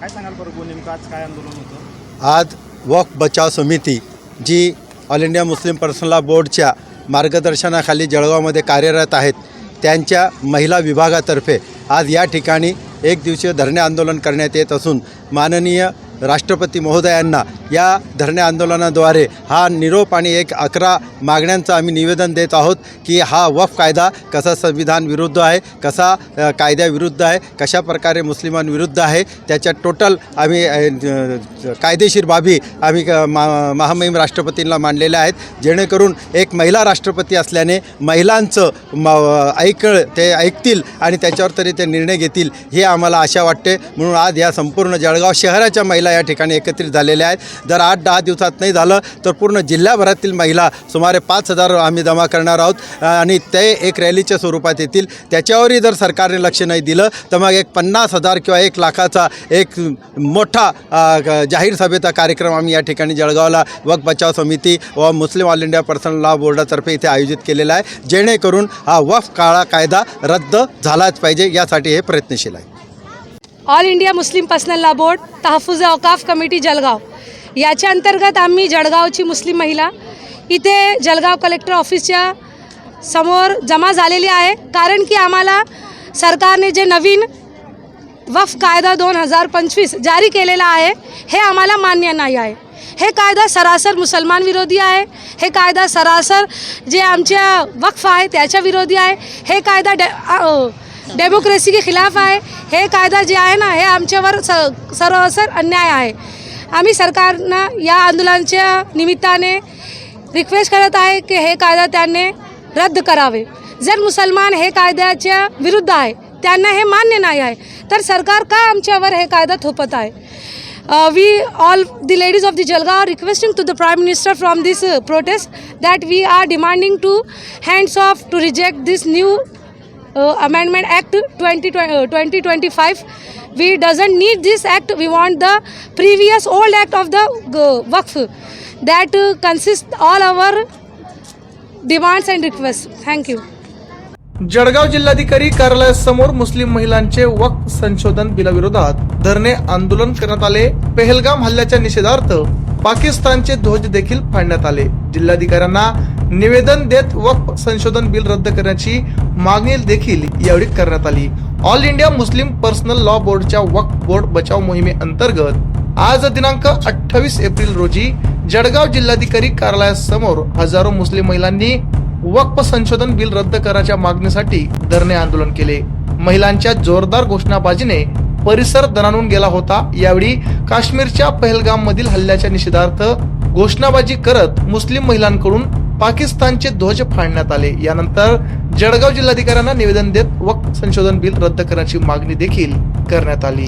काय सांगाल बरं नेमकं आज काय आंदोलन होतं? आज वॉक बचाव समिती जी all India Muslim personal law बोर्डच्या मार्गदर्शनाखाली जळगावमध्ये कार्यरत आहेत त्यांच्या महिला विभागातर्फे आज या ठिकाणी एक दिवसीय धरणे आंदोलन करण्यात येत असून माननीय राष्ट्रपती महोदयांना या धरणे आंदोलनाद्वारे हा निरोप आणि एक अकरा मागण्यांचं आम्ही निवेदन देत आहोत की हा वफ कायदा कसा संविधान विरुद्ध आहे कसा कायद्याविरुद्ध आहे कशा प्रकारे मुस्लिमांविरुद्ध आहे त्याच्या टोटल आम्ही कायदेशीर बाबी आम्ही क- मा महामहिम राष्ट्रपतींना मांडलेल्या आहेत. जेणेकरून एक महिला राष्ट्रपती असल्याने महिलांचं म ऐकळ ते ऐकतील आणि त्याच्यावर तरी ते निर्णय घेतील हे आम्हाला आशा वाटते. म्हणून आज या संपूर्ण जळगाव शहराच्या महिला या ठिकाणी एकत्रित झालेल्या आहेत. जर आठ दहा दिवसात नाही झालं तर पूर्ण जिल्ह्याभरातील महिला सुमारे पाच हजार आम्ही जमा करणार आहोत. आणि ते एक रॅलीच्या स्वरूपात येतील. त्याच्यावरही जर सरकारने लक्ष नाही दिलं तर मग एक पन्नास हजार किंवा एक लाखाचा एक मोठा जाहीर सभेचा कार्यक्रम आम्ही या ठिकाणी जळगावला वक बचाव समिती व Muslim all India personal law बोर्डातर्फे इथे आयोजित केलेला आहे. जेणेकरून हा वफ काळा कायदा रद्द झालाच पाहिजे यासाठी हे प्रयत्नशील आहे. All India Muslim personal law board तहफुज औकाफ कमिटी जळगाव याच्या अंतर्गत आम्ही जळगावची मुस्लिम महिला इथे जळगाव कलेक्टर ऑफिसच्या समोर जमा झालेली आहे. कारण की आम्हाला सरकारने जे नवीन वफ कायदा दोन हजार पंचवीस जारी केलेला आहे हे आम्हाला मान्य नाही आहे. हे कायदा सरासर मुसलमान विरोधी आहे. हे कायदा सरासर जे आमच्या वक्फ आहे त्याच्या विरोधी आहे. हे कायदा डे डेमोक्रेसी के खिलाफ आहे. हे कायदा जे आहे ना हे आमच्यावर स सर्वसर अन्याय आहे. आम्ही सरकारनं या आंदोलनाच्या निमित्ताने रिक्वेस्ट करत आहे की हे कायदा त्यांनी रद्द करावे. जर मुसलमान हे कायद्याच्या विरुद्ध आहे त्यांना हे मान्य नाही आहे तर सरकार का आमच्यावर हे कायदा थोपत आहे? We all the ladies of the Jalgaon requesting to the prime minister from this protest that we are demanding to hands off to reject this new amendment act 20 uh, 2025 we doesn't need this act we want the previous old act of the uh, waqf that uh, consists all our demands and requests thank you Jalgaon जिल्हाधिकारी कार्यालयासमोर मुस्लिम महिलांचे वक्फ संशोधन बिलाविरोधात धरणे आंदोलन करण्यात आले पेहलगाम हल्ल्याच्या निषेधार्थ पाकिस्तानचे ध्वज देखील फाडण्यात आले जिल्हाधिकाऱ्यांना निवेदन देत वक्फ संशोधन बिल रद्द करण्याची मागणी देखील यावेळी करण्यात आली. All India Muslim personal law बोर्डच्या वक्फ बोर्ड बचाव मोहिमेअंतर्गत आज दिनांक अठ्ठावीस एप्रिल रोजी जळगाव जिल्हाधिकारी कार्यालयासमोर हजारो मुस्लिम महिलांनी वक्फ संशोधन बिल रद्द करायच्या मागणीसाठी धरणे आंदोलन केले. महिलांच्या जोरदार घोषणाबाजीने परिसर दणाणून गेला होता. यावेळी काश्मीरच्या पहलगाम मधील हल्ल्याच्या निषेधार्थ घोषणाबाजी करत मुस्लिम महिलांकडून पाकिस्तानचे ध्वज फाडण्यात आले. यानंतर जळगाव जिल्हाधिकाऱ्यांना निवेदन देत वक्त संशोधन बिल रद्द करण्याची मागणी देखील करण्यात आली.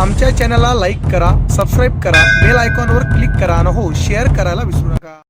आमच्या चॅनलला लाईक करा सबस्क्राईब करा बेल आयकॉनवर क्लिक करा आणि हो शेअर करायला विसरू नका.